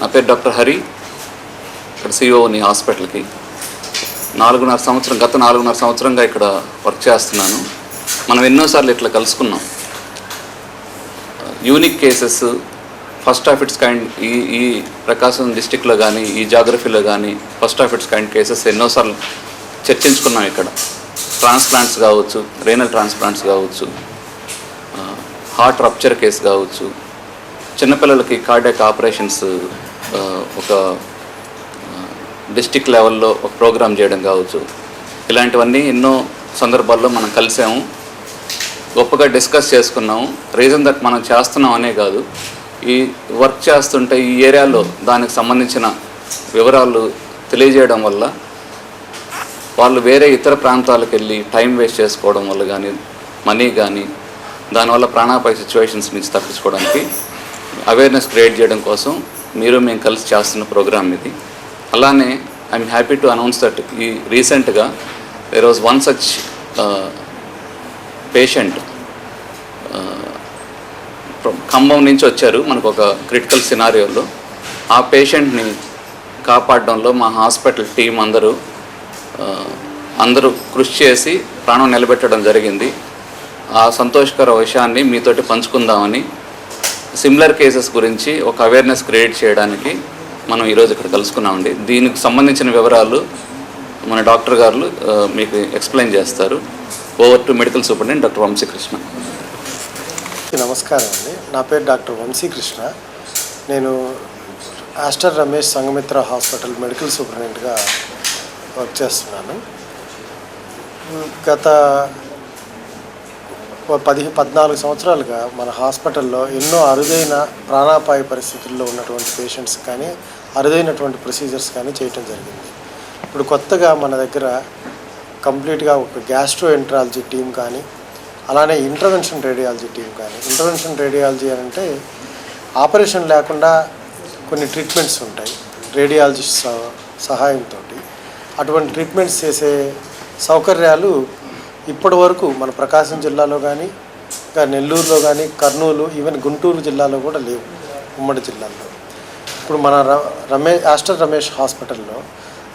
నా పేరు డాక్టర్ హరి ఇక్కడ సిఇఓని హాస్పిటల్కి. నాలుగున్నర సంవత్సరం గత నాలుగున్నర సంవత్సరంగా ఇక్కడ వర్క్ చేస్తున్నాను. మనం ఎన్నోసార్లు ఇట్లా కలుసుకున్నాం. Unique cases first of its kind ఈ ఈ ప్రకాశం డిస్టిక్లో కానీ ఈ జాగ్రఫీలో కానీ first of its kind cases ఎన్నోసార్లు చర్చించుకున్నాం ఇక్కడ. ట్రాన్స్ప్లాంట్స్ కావచ్చు రేనల్ ట్రాన్స్ప్లాంట్స్ కావచ్చు హార్ట్ రప్చర్ కేసు కావచ్చు చిన్నపిల్లలకి కార్డియాక్ ఆపరేషన్స్ ఒక డిస్టిక్ లెవెల్లో ఒక ప్రోగ్రామ్ చేయడం కావచ్చు. ఇలాంటివన్నీ ఎన్నో సందర్భాల్లో మనం కలిసాము. గొప్పగా డిస్కస్ చేసుకున్నాము. రీజన్ దట్ మనం చేస్తున్నాం అనే కాదు. ఈ వర్క్ చేస్తుంటే ఈ ఏరియాలో దానికి సంబంధించిన వివరాలు తెలియజేయడం వల్ల వాళ్ళు వేరే ఇతర ప్రాంతాలకు వెళ్ళి టైం వేస్ట్ చేసుకోవడం వల్ల కానీ మనీ కానీ దానివల్ల ప్రాణాపాయ సిచ్యువేషన్స్ నుంచి తప్పించుకోవడానికి అవేర్నెస్ క్రియేట్ చేయడం కోసం మీరు మేము కలిసి చేస్తున్న ప్రోగ్రామ్ ఇది. అలానే I'm happy to announce that ఈ రీసెంట్గా there was one such patient Khammam నుంచి వచ్చారు. మనకు ఒక క్రిటికల్ సినారియోలో ఆ పేషెంట్ని కాపాడడంలో మా హాస్పిటల్ టీం అందరూ uh, అందరూ కృషి చేసి ప్రాణం నిలబెట్టడం జరిగింది. ఆ సంతోషకర విషయాన్ని మీతోటి పంచుకుందామని సిమిలర్ కేసెస్ గురించి ఒక అవేర్నెస్ క్రియేట్ చేయడానికి మనం ఈరోజు ఇక్కడ కలుసుకున్నామండి. దీనికి సంబంధించిన వివరాలు మన డాక్టర్ గారు మీకు ఎక్స్ప్లెయిన్ చేస్తారు. Over to medical superintendent doctor Vamsikrishna. నమస్కారం అండి. నా పేరు డాక్టర్ వంశీకృష్ణ. నేను Aster Ramesh Sangamitra hospital medical సూపరింటెండెంట్గా work చేస్తున్నాను. గత పది పద్నాలుగు సంవత్సరాలుగా మన హాస్పిటల్లో ఎన్నో అరుదైన ప్రాణాపాయ పరిస్థితుల్లో ఉన్నటువంటి పేషెంట్స్ కానీ అరుదైనటువంటి ప్రొసీజర్స్ కానీ చేయటం జరిగింది. ఇప్పుడు కొత్తగా మన దగ్గర కంప్లీట్గా ఒక గ్యాస్ట్రో ఎంట్రాలజీ టీం కానీ అలానే ఇంటర్వెన్షన్ రేడియాలజీ టీం కానీ ఇంటర్వెన్షన్ రేడియాలజీ అని అంటే ఆపరేషన్ లేకుండా కొన్ని ట్రీట్మెంట్స్ ఉంటాయి రేడియాలజిస్ట్ సహాయంతో అటువంటి ట్రీట్మెంట్స్ చేసే సౌకర్యాలు ఇప్పటి వరకు మన ప్రకాశం జిల్లాలో కానీ ఇంకా నెల్లూరులో కానీ కర్నూలు ఈవెన్ గుంటూరు జిల్లాలో కూడా లేవు ఉమ్మడి జిల్లాల్లో ఇప్పుడు మన ర రమేష్ ఆస్టర్ రమేష్ హాస్పిటల్లో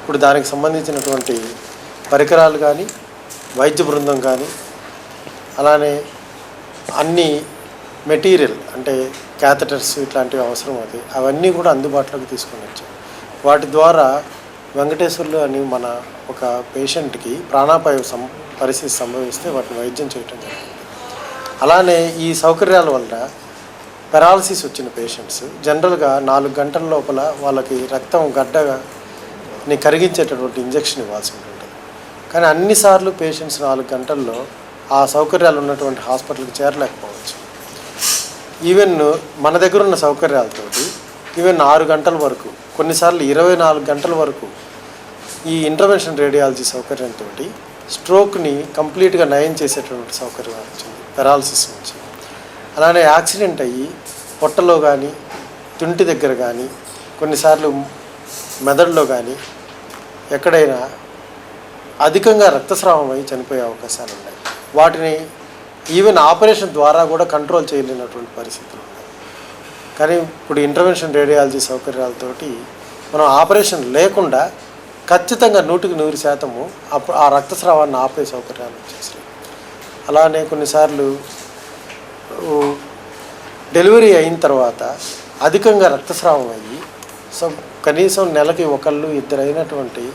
ఇప్పుడు దానికి సంబంధించినటువంటి పరికరాలు కానీ వైద్య బృందం కానీ అలానే అన్ని మెటీరియల్ అంటే క్యాథటర్స్ ఇట్లాంటివి అవసరం అవుతాయి అవన్నీ కూడా అందుబాటులోకి తీసుకొని వచ్చాం. వాటి ద్వారా వెంకటేశ్వర్లు అని మన ఒక పేషెంట్కి ప్రాణాపాయ సం పరిస్థితి సంభవిస్తే వాటిని వైద్యం చేయటం జరిగింది అలానే ఈ సౌకర్యాల వల్ల పెరాలసిస్ వచ్చిన పేషెంట్స్ జనరల్గా నాలుగు గంటల లోపల వాళ్ళకి రక్తం గడ్డని కరిగించేటటువంటి ఇంజెక్షన్ ఇవ్వాల్సి ఉంటుంది కానీ అన్నిసార్లు పేషెంట్స్ నాలుగు గంటల్లో ఆ సౌకర్యాలు ఉన్నటువంటి హాస్పిటల్కి చేరలేకపోవచ్చు. ఈవెన్ మన దగ్గర ఉన్న సౌకర్యాలతోటి ఈవెన్ ఆరు గంటల వరకు కొన్నిసార్లు ఇరవై నాలుగు గంటల వరకు ఈ ఇంటర్వెన్షన్ రేడియాలజీ సౌకర్యంతో స్ట్రోక్ని కంప్లీట్గా నయం చేసేటటువంటి సౌకర్యం వచ్చింది పెరాలసిస్ నుంచి అలానే యాక్సిడెంట్ అయ్యి పొట్టలో కానీ తుంటి దగ్గర కానీ కొన్నిసార్లు మెదడులో కానీ ఎక్కడైనా అధికంగా రక్తస్రావం అయి చనిపోయే అవకాశాలు ఉన్నాయి. వాటిని ఈవెన్ ఆపరేషన్ ద్వారా కూడా కంట్రోల్ చేయలేనటువంటి పరిస్థితులు ఉన్నాయి. కానీ ఇప్పుడు ఇంటర్వెన్షన్ రేడియాలజీ సౌకర్యాలతోటి మనం ఆపరేషన్ లేకుండా ఖచ్చితంగా నూటికి నూరు శాతము అప్పుడు ఆ రక్తస్రావాన్ని ఆపే సౌకర్యాలు వచ్చేసాయి అలానే కొన్నిసార్లు డెలివరీ అయిన తర్వాత అధికంగా రక్తస్రావం అయ్యి సో కనీసం నెలకి ఒకళ్ళు ఇద్దరు అయినటువంటి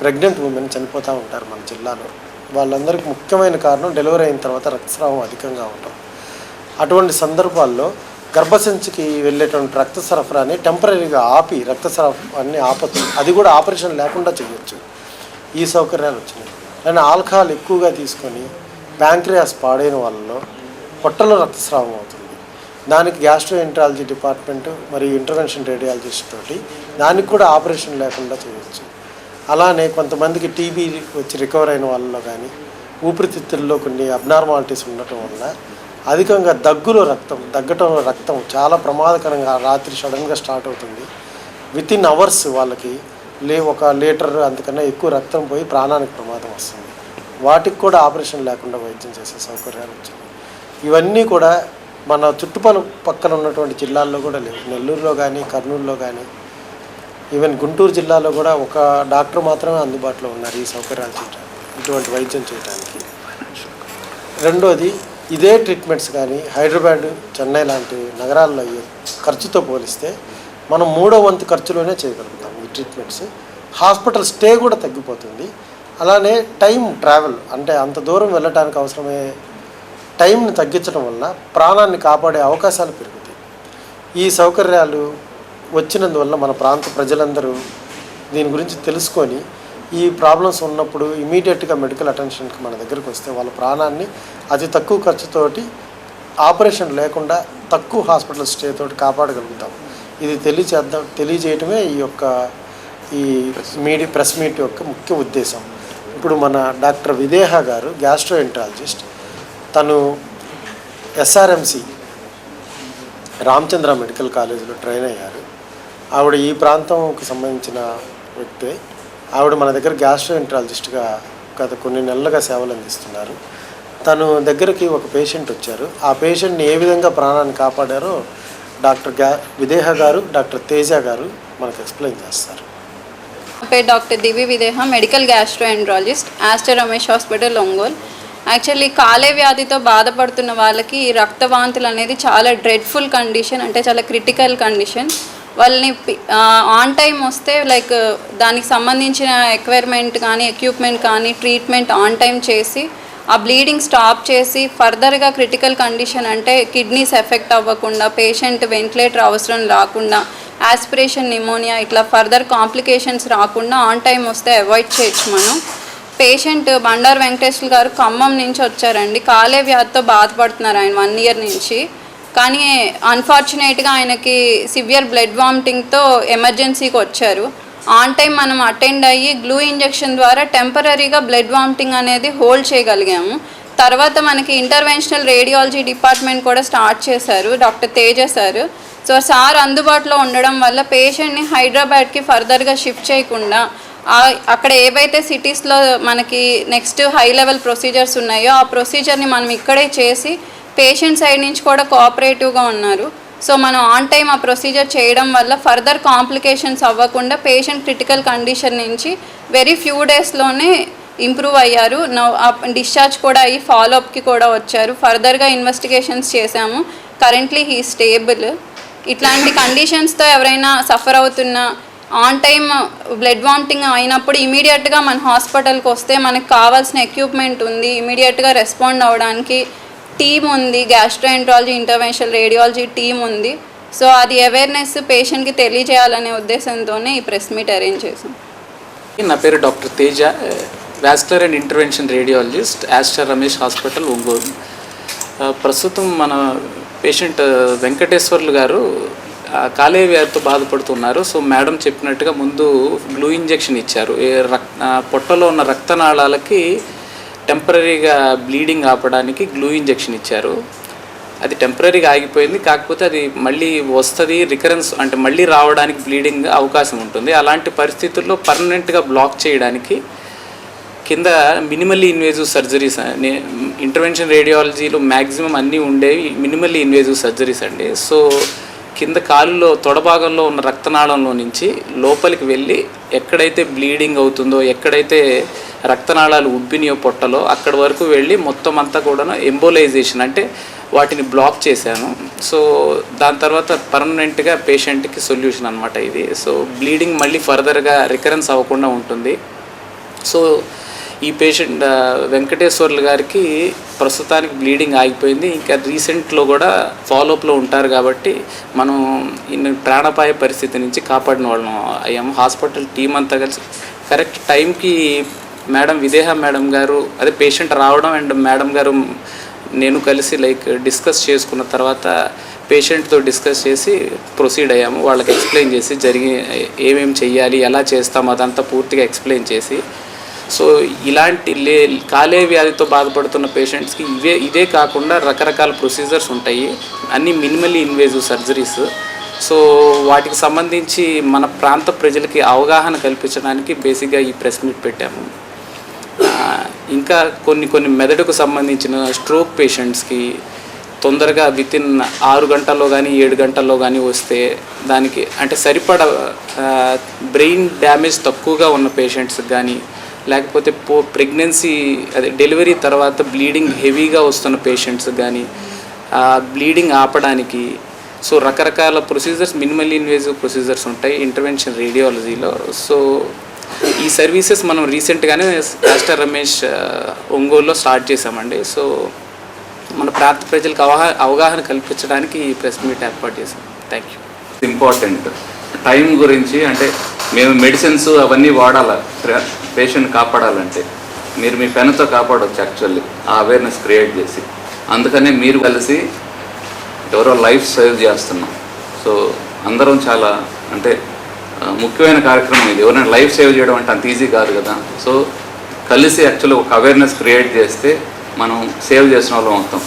ప్రెగ్నెంట్ ఉమెన్ చనిపోతూ ఉంటారు మన జిల్లాలో. వాళ్ళందరికీ ముఖ్యమైన కారణం డెలివరీ అయిన తర్వాత రక్తస్రావం అధికంగా ఉండడం అటువంటి సందర్భాల్లో గర్భసంచికి వెళ్ళేటువంటి రక్త సరఫరాని టెంపరీగా ఆపి రక్త సరఫరాన్ని ఆపచ్చు అది కూడా ఆపరేషన్ లేకుండా చేయొచ్చు ఈ సౌకర్యాలు వచ్చినాయి. కానీ ఆల్కహాల్ ఎక్కువగా తీసుకొని ప్యాంక్రియాస్ పాడైన వాళ్ళలో పొట్టలో రక్తస్రావం అవుతుంది. దానికి గ్యాస్ట్రో ఎంట్రాలజీ డిపార్ట్మెంట్ మరియు ఇంటర్వెన్షన్ రేడియాలజిస్ట్ తోటి దానికి కూడా ఆపరేషన్ లేకుండా చేయొచ్చు అలానే కొంతమందికి టీబీ వచ్చి రికవర్ అయిన వాళ్ళలో కానీ ఊపిరితిత్తుల్లో కొన్ని అబ్నార్మాలిటీస్ ఉండటం వల్ల అధికంగా దగ్గులో రక్తం దగ్గటంలో రక్తం చాలా ప్రమాదకరంగా రాత్రి సడన్గా స్టార్ట్ అవుతుంది. విత్ ఇన్ అవర్స్ వాళ్ళకి లే ఒక లీటర్ అంతకన్నా ఎక్కువ రక్తం పోయి ప్రాణానికి ప్రమాదం వస్తుంది. వాటికి కూడా ఆపరేషన్ లేకుండా వైద్యం చేసే సౌకర్యాలు వచ్చింది ఇవన్నీ కూడా మన చుట్టుపక్కల పక్కన ఉన్నటువంటి జిల్లాల్లో కూడా లేవు. నెల్లూరులో కానీ కర్నూలులో కానీ ఈవెన్ గుంటూరు జిల్లాలో కూడా ఒక డాక్టర్ మాత్రమే అందుబాటులో ఉన్నారు ఈ సౌకర్యాలు చేయడానికి ఇటువంటి వైద్యం చేయడానికి రెండోది ఇదే ట్రీట్మెంట్స్ కానీ హైదరాబాద్ చెన్నై లాంటి నగరాల్లో అయ్యే ఖర్చుతో పోలిస్తే మనం మూడో వంతు ఖర్చులోనే చేయగలుగుతాం ఈ ట్రీట్మెంట్స్ హాస్పిటల్ స్టే కూడా తగ్గిపోతుంది. అలానే టైం ట్రావెల్ అంటే అంత దూరం వెళ్ళడానికి అవసరమయ్యే టైంని తగ్గించడం వల్ల ప్రాణాన్ని కాపాడే అవకాశాలు పెరుగుతాయి. ఈ సౌకర్యాలు వచ్చినందువల్ల మన ప్రాంత ప్రజలందరూ దీని గురించి తెలుసుకొని ఈ ప్రాబ్లమ్స్ ఉన్నప్పుడు ఇమీడియట్గా మెడికల్ అటెన్షన్కి మన దగ్గరికి వస్తే వాళ్ళ ప్రాణాన్ని అతి తక్కువ ఖర్చుతోటి ఆపరేషన్ లేకుండా తక్కువ హాస్పిటల్ స్టే తోటి కాపాడగలుగుతాం. ఇది తెలియచేద్దాం తెలియజేయటమే ఈ యొక్క ఈ మీడి ప్రెస్ మీట్ యొక్క ముఖ్య ఉద్దేశం. ఇప్పుడు మన డాక్టర్ విదేహ గారు గ్యాస్ట్రోఎంట్రాలజిస్ట్. తను ఎస్ఆర్ఎంసి రామచంద్ర మెడికల్ కాలేజీలో ట్రైన్ అయ్యారు. ఆవిడ ఈ ప్రాంతంకి సంబంధించిన వ్యక్తే. ఆవిడ మన దగ్గర గ్యాస్ట్రోఎంట్రాలజిస్ట్గా గత కొన్ని నెలలుగా సేవలు అందిస్తున్నారు. తను దగ్గరికి ఒక పేషెంట్ వచ్చారు. ఆ పేషెంట్ని ఏ విధంగా ప్రాణాన్ని కాపాడారో డాక్టర్గా విదేహ గారు డాక్టర్ తేజ గారు మనకు ఎక్స్ప్లెయిన్ చేస్తారు. పేరు doctor Divi Videha medical gastroenterologist Aster Ramesh hospital Ongole. Actually కాలే వ్యాధితో బాధపడుతున్న వాళ్ళకి రక్తవాంతులు అనేది చాలా డ్రెడ్ఫుల్ కండిషన్ అంటే చాలా క్రిటికల్ కండిషన్ వాళ్ళని ఆన్ టైం వస్తే లైక్ దానికి సంబంధించిన ఎక్వైర్మెంట్ కానీ ఎక్విప్మెంట్ కానీ ట్రీట్మెంట్ ఆన్ టైం చేసి ఆ బ్లీడింగ్ స్టాప్ చేసి ఫర్దర్గా క్రిటికల్ కండిషన్ అంటే కిడ్నీస్ ఎఫెక్ట్ అవ్వకుండా పేషెంట్ వెంటిలేటర్ అవసరం రాకుండా ఆస్పిరేషన్ నిమోనియా ఇట్లా ఫర్దర్ కాంప్లికేషన్స్ రాకుండా ఆన్ టైం వస్తే అవాయిడ్ చేయొచ్చు మనం. పేషెంట్ బండారు వెంకటేశ్వర గారు ఖమ్మం నుంచి వచ్చారండి. కాలే వ్యాధితో బాధపడుతున్నారు ఆయన వన్ ఇయర్ నుంచి. కానీ అన్ఫార్చునేట్గా ఆయనకి సివియర్ బ్లడ్ వామిటింగ్తో ఎమర్జెన్సీకి వచ్చారు. ఆన్ టైం మనం అటెండ్ అయ్యి గ్లూ ఇంజెక్షన్ ద్వారా టెంపరీగా బ్లడ్ వామిటింగ్ అనేది హోల్డ్ చేయగలిగాము. తర్వాత మనకి ఇంటర్వెన్షనల్ రేడియాలజీ డిపార్ట్మెంట్ కూడా స్టార్ట్ చేశారు doctor Teja sir. So sir అందుబాటులో ఉండడం వల్ల పేషెంట్ని హైదరాబాద్కి ఫర్దర్గా షిఫ్ట్ చేయకుండా అక్కడ ఏవైతే సిటీస్లో మనకి నెక్స్ట్ హై లెవెల్ ప్రొసీజర్స్ ఉన్నాయో ఆ ప్రొసీజర్ని మనం ఇక్కడే చేసి పేషెంట్ సైడ్ నుంచి కూడా కోఆపరేటివ్గా ఉన్నారు. సో మనం ఆన్ టైం ఆ ప్రొసీజర్ చేయడం వల్ల ఫర్దర్ కాంప్లికేషన్స్ అవ్వకుండా పేషెంట్ క్రిటికల్ కండిషన్ నుంచి వెరీ ఫ్యూ డేస్లోనే ఇంప్రూవ్ అయ్యారు. డిశ్చార్జ్ కూడా అయ్యి ఫాలోఅప్కి కూడా వచ్చారు. ఫర్దర్గా ఇన్వెస్టిగేషన్స్ చేశాము. Currently he stable. ఇట్లాంటి కండిషన్స్తో ఎవరైనా సఫర్ అవుతున్నా ఆన్ టైం బ్లడ్ వామిటింగ్ అయినప్పుడు ఇమీడియట్గా మన హాస్పిటల్కి వస్తే మనకు కావాల్సిన ఎక్విప్మెంట్ ఉంది. ఇమీడియట్గా రెస్పాండ్ అవ్వడానికి టీమ్ ఉంది గ్యాస్ట్రోఎంట్రాలజీ ఇంటర్వెన్షనల్ రేడియాలజీ టీమ్ ఉంది. సో అది అవేర్నెస్ పేషెంట్కి తెలియజేయాలనే ఉద్దేశంతోనే ఈ ప్రెస్ మీట్ అరేంజ్ చేసాం నా పేరు doctor Teja vascular and intervention radiologist Aster Ramesh hospital Ongole. ప్రస్తుతం మన పేషెంట్ వెంకటేశ్వర్లు గారు ఆ, కాలేయ వ్యాధితో బాధపడుతున్నారు. సో మేడం చెప్పినట్టుగా ముందు గ్లూ ఇంజెక్షన్ ఇచ్చారు. రక్ పొట్టలో ఉన్న రక్తనాళాలకి టెంపరీగా బ్లీడింగ్ ఆపడానికి గ్లూ ఇంజెక్షన్ ఇచ్చారు. అది టెంపరీగా ఆగిపోయింది కాకపోతే అది మళ్ళీ వస్తుంది రికరెన్స్ అంటే మళ్ళీ రావడానికి బ్లీడింగ్ అవకాశం ఉంటుంది. అలాంటి పరిస్థితుల్లో పర్మనెంట్గా బ్లాక్ చేయడానికి కింద మినిమల్లీ ఇన్వేజివ్ సర్జరీస్ ఇంటర్వెన్షన్ రేడియాలజీలో మ్యాక్సిమం అన్నీ ఉండేవి మినిమల్లీ ఇన్వేజివ్ సర్జరీస్ అండి. సో కింద కాలులో తొడభాగంలో ఉన్న రక్తనాళంలో నుంచి లోపలికి వెళ్ళి ఎక్కడైతే బ్లీడింగ్ అవుతుందో ఎక్కడైతే రక్తనాళాలు ఉబ్బినాయో పొట్టలో అక్కడి వరకు వెళ్ళి మొత్తం అంతా కూడా ఎంబోలైజేషన్ అంటే వాటిని బ్లాక్ చేశాను. సో దాని తర్వాత పర్మనెంట్గా పేషెంట్కి సొల్యూషన్ అనమాట ఇది. సో బ్లీడింగ్ మళ్ళీ ఫర్దర్గా రికరెన్స్ అవ్వకుండా ఉంటుంది. సో ఈ పేషెంట్ వెంకటేశ్వర్లు గారికి ప్రస్తుతానికి బ్లీడింగ్ ఆగిపోయింది. ఇంకా రీసెంట్లో కూడా ఫాలోఅప్లో ఉంటారు కాబట్టి మనం ఇన్ని ప్రాణపాయ పరిస్థితి నుంచి కాపాడిన వాళ్ళం అయ్యాము. హాస్పిటల్ టీం అంతా కలిసి కరెక్ట్ టైంకి మేడం విదేహ మేడం గారు అదే పేషెంట్ రావడం అండ్ మేడం గారు నేను కలిసి లైక్ డిస్కస్ చేసుకున్న తర్వాత పేషెంట్తో డిస్కస్ చేసి ప్రొసీడ్ అయ్యాము. వాళ్ళకి ఎక్స్ప్లెయిన్ చేసి జరిగి ఏమేమి చెయ్యాలి ఎలా చేస్తాము అదంతా పూర్తిగా ఎక్స్ప్లెయిన్ చేసి. సో ఇలాంటి లే కాలే వ్యాధితో బాధపడుతున్న పేషెంట్స్కి ఇవే ఇదే కాకుండా రకరకాల ప్రొసీజర్స్ ఉంటాయి. అన్ని మినిమలీ ఇన్వేజివ్ సర్జరీస్ సో వాటికి సంబంధించి మన ప్రాంత ప్రజలకి అవగాహన కల్పించడానికి బేసిక్గా ఈ ప్రెస్ మీట్ పెట్టాము. ఇంకా కొన్ని కొన్ని మెదడుకు సంబంధించిన స్ట్రోక్ పేషెంట్స్కి తొందరగా విత్ ఇన్ ఆరు గంటల్లో కానీ ఏడు గంటల్లో కానీ వస్తే దానికి అంటే సరిపడ బ్రెయిన్ డ్యామేజ్ తక్కువగా ఉన్న పేషెంట్స్కి కానీ లేకపోతే పో ప్రెగ్నెన్సీ అదే డెలివరీ తర్వాత బ్లీడింగ్ హెవీగా వస్తున్న పేషెంట్స్ కానీ బ్లీడింగ్ ఆపడానికి సో రకరకాల ప్రొసీజర్స్ మినిమల్ ఇన్వేజివ్ ప్రొసీజర్స్ ఉంటాయి ఇంటర్వెన్షన్ రేడియాలజీలో సో ఈ సర్వీసెస్ మనం రీసెంట్గానే రాష్ట్ర రమేష్ ఒంగోలులో స్టార్ట్ చేసామండి సో మన ప్రాంత ప్రజలకు అవగాహన అవగాహన కల్పించడానికి ఈ ప్రెస్ మీట్ ఏర్పాటు చేశాం. Thank you important. టైం గురించి అంటే మేము మెడిసిన్స్ అవన్నీ వాడాలా? పేషెంట్ కాపాడాలంటే. మీరు మీ పెన్తో కాపాడవచ్చు యాక్చువల్లీ ఆ అవేర్నెస్ క్రియేట్ చేసి. అందుకనే మీరు కలిసి ఎవరో లైఫ్ సేవ్ చేస్తున్నాం. సో అందరం చాలా అంటే ముఖ్యమైన కార్యక్రమం ఇది. ఎవరైనా లైఫ్ సేవ్ చేయడం అంటే అంత ఈజీ కాదు కదా. సో కలిసి యాక్చువల్గా ఒక అవేర్నెస్ క్రియేట్ చేస్తే మనం సేవ్ చేసిన వాళ్ళం అవుతాం.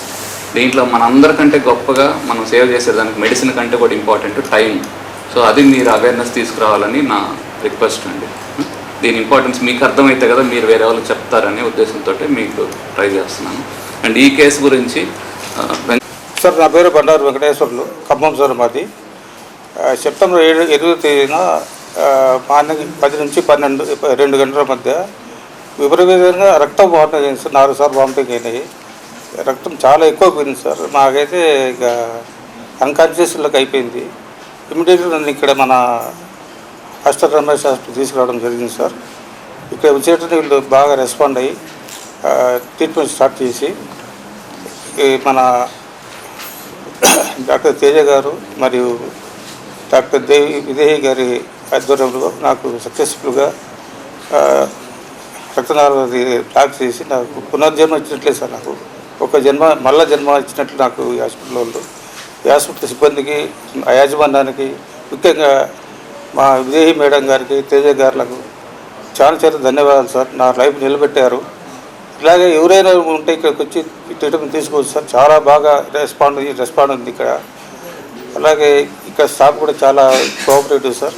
దీంట్లో మనందరికంటే గొప్పగా మనం సేవ్ చేసేదానికి మెడిసిన్ కంటే కూడా ఇంపార్టెంట్ టైం సో అది మీరు అవేర్నెస్ తీసుకురావాలని నా రిక్వెస్ట్ అండి. దీని ఇంపార్టెన్స్ మీకు అర్థమైతే కదా మీరు వేరే వాళ్ళకి చెప్తారనే ఉద్దేశంతో మీకు ట్రై చేస్తున్నాను. అండ్ ఈ కేసు గురించి సార్ నా పేరు బండారు వెంకటేశ్వర్లు ఖమ్మం సార్ మాది. సెప్టెంబర్ ఏడు ఎనిమిదో తేదీన మార్నింగ్ పది నుంచి పన్నెండు రెండు గంటల మధ్య విపరీతంగా రక్తం వామిటింగ్ అయింది సార్ నాలుగు సార్లు వామిటింగ్ అయినాయి. రక్తం చాలా ఎక్కువ పోయింది సార్. మాకైతే ఇక అన్కాన్షియస్లోకి అయిపోయింది. ఇమీడియట్గా నన్ను ఇక్కడ మన హాస్టల్ రమేష్ హాస్పిటల్ తీసుకురావడం జరిగింది సార్. ఇక్కడ వచ్చేటప్పుడు వీళ్ళు బాగా రెస్పాండ్ అయ్యి ట్రీట్మెంట్ స్టార్ట్ చేసి ఈ మన డాక్టర్ తేజ గారు మరియు డాక్టర్ దేవి విదేహి గారి ఆధ్వర్యంలో నాకు సక్సెస్ఫుల్గా ఆ, ట్రాక్ చేసి నాకు పునర్జన్మ ఇచ్చినట్లే సార్ నాకు. ఒక జన్మ మళ్ళా జన్మ ఇచ్చినట్లు నాకు ఈ హాస్పిటల్ వాళ్ళు ఈ హాస్పిటల్ సిబ్బందికి ఆ యాజమాన్యానికి ముఖ్యంగా మా విదేహి మేడం గారికి తేజ గారులకు చాలా చాలా ధన్యవాదాలు సార్. నా లైఫ్ నిలబెట్టారు. ఇలాగే ఎవరైనా ఉంటే ఇక్కడికి వచ్చి ట్రీట్మెంట్ తీసుకోవచ్చు సార్. చాలా బాగా రెస్పాండ్ రెస్పాండ్ ఉంది ఇక్కడ. అలాగే ఇక్కడ స్టాఫ్ కూడా చాలా కోఆపరేటివ్ సార్